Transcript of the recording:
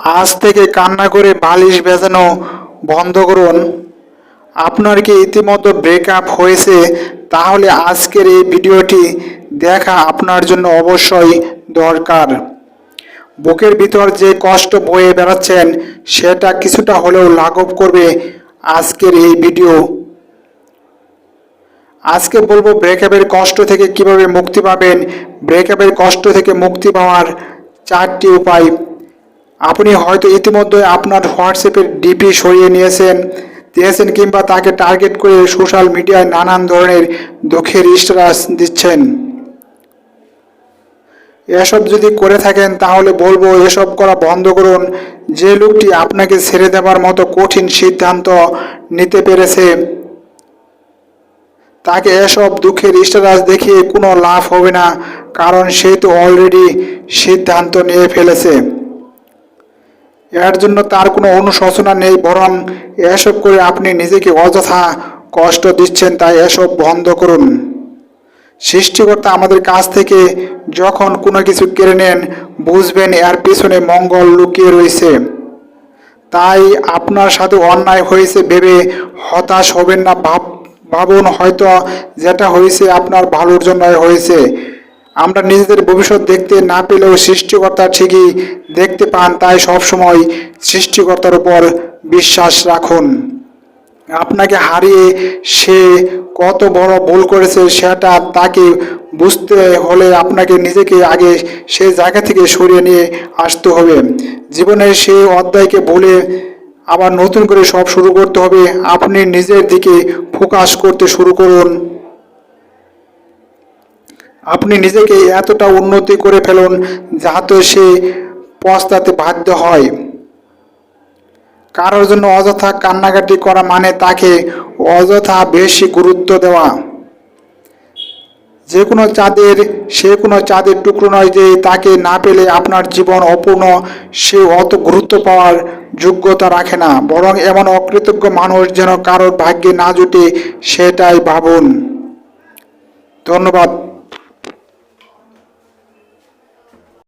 আজ থেকে কান্না করে বালিশ ভেজানো বন্ধ করুন। আপনার কি ইতিমধ্যে ব্রেকআপ হয়েছে? তাহলে আজকের এই ভিডিওটি দেখা আপনার জন্য অবশ্যই দরকার। বুকের ভিতর যে কষ্ট বয়ে বেড়াচ্ছেন, সেটা কিছুটা হলেও লাঘব করবে আজকের এই ভিডিও। আজকে বলব ব্রেকআপের কষ্ট থেকে কীভাবে মুক্তি পাবেন? ব্রেকআপের কষ্ট থেকে মুক্তি পাওয়ার চারটি উপায়। আপনি হয়তো ইতিমধ্যে আপনার হোয়াটসঅ্যাপের ডিপি সরিয়ে নিয়েছেন, দিয়েছেন কিংবা তাকে টার্গেট করে সোশ্যাল মিডিয়ায় নানান ধরনের দুঃখের স্ট্যাটাস দিচ্ছেন। এসব যদি করে থাকেন, তাহলে বলব এসব করা বন্ধ করুন। যে লোকটি আপনাকে ছেড়ে দেওয়ার মতো কঠিন সিদ্ধান্ত নিতে পেরেছে, তাকে এসব দুঃখের স্ট্যাটাস দেখিয়ে কোনো লাভ হবে না, কারণ সে তো অলরেডি সিদ্ধান্ত নিয়ে ফেলেছে। এর জন্য তার কোনো অনুশোচনা নেই, বরং এসব করে আপনি নিজেকে অযথা কষ্ট দিচ্ছেন, তাই এসব বন্ধ করুন। সৃষ্টিকর্তা আমাদের কাছ থেকে যখন কোনো কিছু কেড়ে নেন, বুঝবেন এর পিছনে মঙ্গল লুকিয়ে রয়েছে। তাই আপনার সাথে অন্যায় হয়েছে ভেবে হতাশ হবেন না, ভাব, ভাবুন হয়তো যেটা হয়েছে আপনার ভালোর জন্যই হয়েছে। আমরা নিজেদের ভবিষ্যৎ দেখতে না পেলেও সৃষ্টিকর্তা ঠিকই দেখতে পান, তাই সবসময় সৃষ্টিকর্তার উপর বিশ্বাস রাখুন। আপনাকে হারিয়ে সে কত বড় ভুল করেছে সেটা তাকে বুঝতে হলে আপনাকে নিজেকে আগে সে জায়গা থেকে সরিয়ে নিয়ে আসতে হবে। জীবনের সেই অধ্যায়কে ভুলে আবার নতুন করে সব শুরু করতে হবে। আপনি নিজের দিকে ফোকাস করতে শুরু করুন। আপনি নিজেকে এতটা উন্নতি করে ফেলুন যাতে সে পস্তাতে বাধ্য হয়। কারোর জন্য অযথা কান্নাকাটি করা মানে তাকে অযথা বেশি গুরুত্ব দেওয়া। যে কোনো চাঁদের, সে কোনো চাঁদের টুকরো নয় যে তাকে না পেলে আপনার জীবন অপূর্ণ, সে অত গুরুত্ব পাওয়ার যোগ্যতা রাখে না। বরং এমন অকৃতজ্ঞ মানুষ যেন কারোর ভাগ্যে না জুটে, সেটাই ভাবুন। ধন্যবাদ।